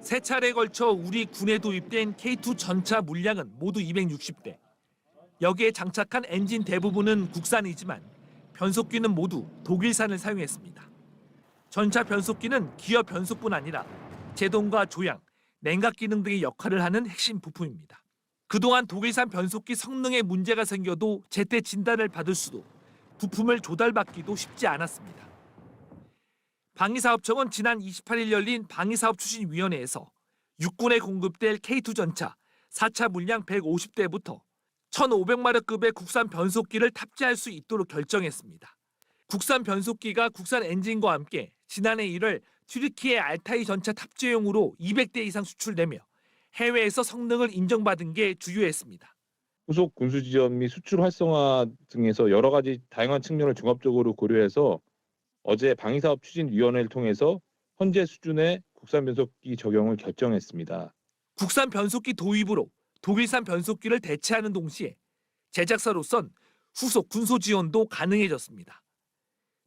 세 차례에 걸쳐 우리 군에 도입된 K2 전차 물량은 모두 260대. 여기에 장착한 엔진 대부분은 국산이지만 변속기는 모두 독일산을 사용했습니다. 전차 변속기는 기어 변속뿐 아니라 제동과 조향, 냉각 기능 등의 역할을 하는 핵심 부품입니다. 그동안 독일산 변속기 성능에 문제가 생겨도 제때 진단을 받을 수도 부품을 조달받기도 쉽지 않았습니다. 방위사업청은 지난 28일 열린 방위사업 추진위원회에서 육군에 공급될 K2 전차 4차 물량 150대부터 1,500마력급의 국산 변속기를 탑재할 수 있도록 결정했습니다. 국산 변속기가 국산 엔진과 함께 지난해 1월 튀르키예 알타이 전차 탑재용으로 200대 이상 수출되며 해외에서 성능을 인정받은 게 주요했습니다. 후속 군수 지원 및 수출 활성화 등에서 여러 가지 다양한 측면을 종합적으로 고려해서 어제 방위사업 추진위원회를 통해서 현재 수준의 국산 변속기 적용을 결정했습니다. 국산 변속기 도입으로 독일산 변속기를 대체하는 동시에 제작사로선 후속 군소 지원도 가능해졌습니다.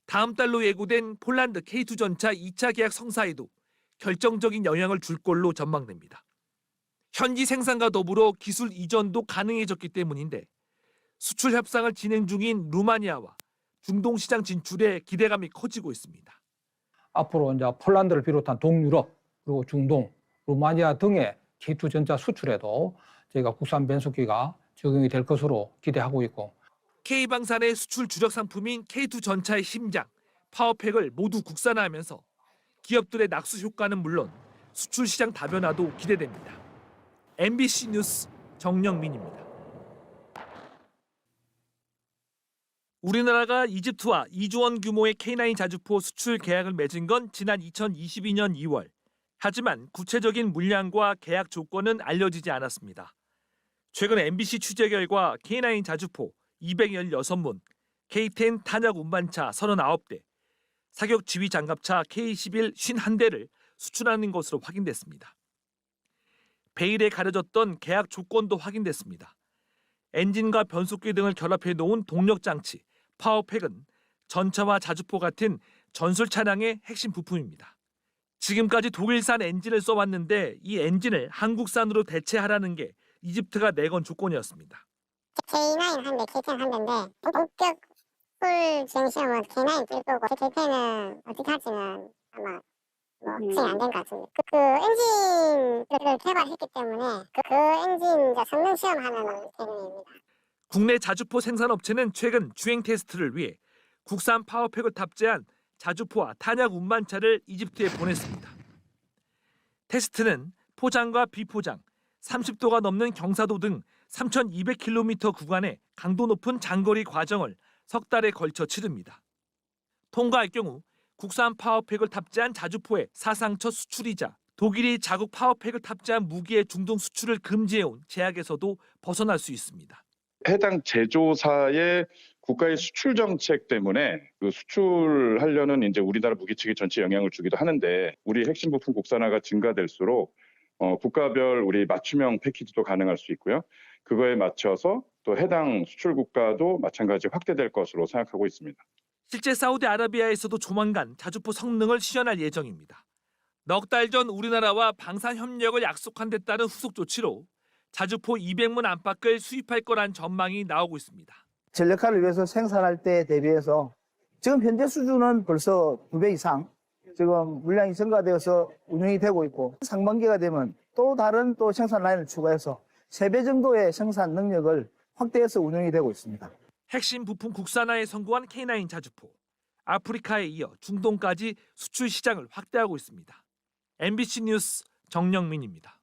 다음 달로 예고된 폴란드 K2 전차 2차 계약 성사에도 결정적인 영향을 줄 걸로 전망됩니다. 현지 생산과 더불어 기술 이전도 가능해졌기 때문인데 수출 협상을 진행 중인 루마니아와 중동 시장 진출에 기대감이 커지고 있습니다. 앞으로 이제 폴란드를 비롯한 동유럽 그리고 중동, 루마니아 등의 K2 전차 수출에도 저희가 국산 변속기가 적용이 될 것으로 기대하고 있고 K방산의 수출 주력 상품인 K2 전차의 심장, 파워팩을 모두 국산화하면서 기업들의 낙수 효과는 물론 수출 시장 다변화도 기대됩니다. MBC 뉴스 정영민입니다. 우리나라가 이집트와 2조 원 규모의 K9 자주포 수출 계약을 맺은 건 지난 2022년 2월. 하지만 구체적인 물량과 계약 조건은 알려지지 않았습니다. 최근 MBC 취재 결과 K9 자주포 216문, K10 탄약 운반차 39대, 사격 지휘 장갑차 K11 51대를 수출하는 것으로 확인됐습니다. 베일에 가려졌던 계약 조건도 확인됐습니다. 엔진과 변속기 등을 결합해 놓은 동력 장치, 파워팩은 전차와 자주포 같은 전술 차량의 핵심 부품입니다. 지금까지 독일산 엔진을 써왔는데 이 엔진을 한국산으로 대체하라는 게 이집트가 내건 조건이었습니다. K9 한 대, K10 한 대인데 본격 풀 주행 시험은 K9 뛸 거고 K10은 어떻게 할지는 아마 뭐 진행 안된 것 같습니다. 그, 그 엔진을 개발했기 때문에 그, 그 엔진 이제 성능 시험하는 개념입니다. 국내 자주포 생산업체는 최근 주행 테스트를 위해 국산 파워팩을 탑재한 자주포와 탄약 운반차를 이집트에 보냈습니다. 테스트는 포장과 비포장, 30도가 넘는 경사도 등 3,200km 구간의 강도 높은 장거리 과정을 석 달에 걸쳐 치릅니다. 통과할 경우 국산 파워팩을 탑재한 자주포의 사상 첫 수출이자 독일이 자국 파워팩을 탑재한 무기의 중동 수출을 금지해온 제약에서도 벗어날 수 있습니다. 해당 제조사의 국가의 수출 정책 때문에 그 수출하려는 이제 우리나라 무기 측에 전체 영향을 주기도 하는데 우리 핵심 부품 국산화가 증가될수록 어, 국가별 우리 맞춤형 패키지도 가능할 수 있고요. 그거에 맞춰서 또 해당 수출 국가도 마찬가지 확대될 것으로 생각하고 있습니다. 실제 사우디아라비아에서도 조만간 자주포 성능을 시연할 예정입니다. 넉 달 전 우리나라와 방산 협력을 약속한 데 따른 후속 조치로 자주포 200문 안팎을 수입할 거란 전망이 나오고 있습니다. 전력화를 위해서 생산할 때 대비해서 지금 현재 수준은 벌써 두배 이상 지금 물량이 증가되어서 운영이 되고 있고 상반기가 되면 또 다른 또 생산 라인을 추가해서 세배 정도의 생산 능력을 확대해서 운영이 되고 있습니다. 핵심 부품 국산화에 성공한 K9 자주포. 아프리카에 이어 중동까지 수출 시장을 확대하고 있습니다. MBC 뉴스 정영민입니다.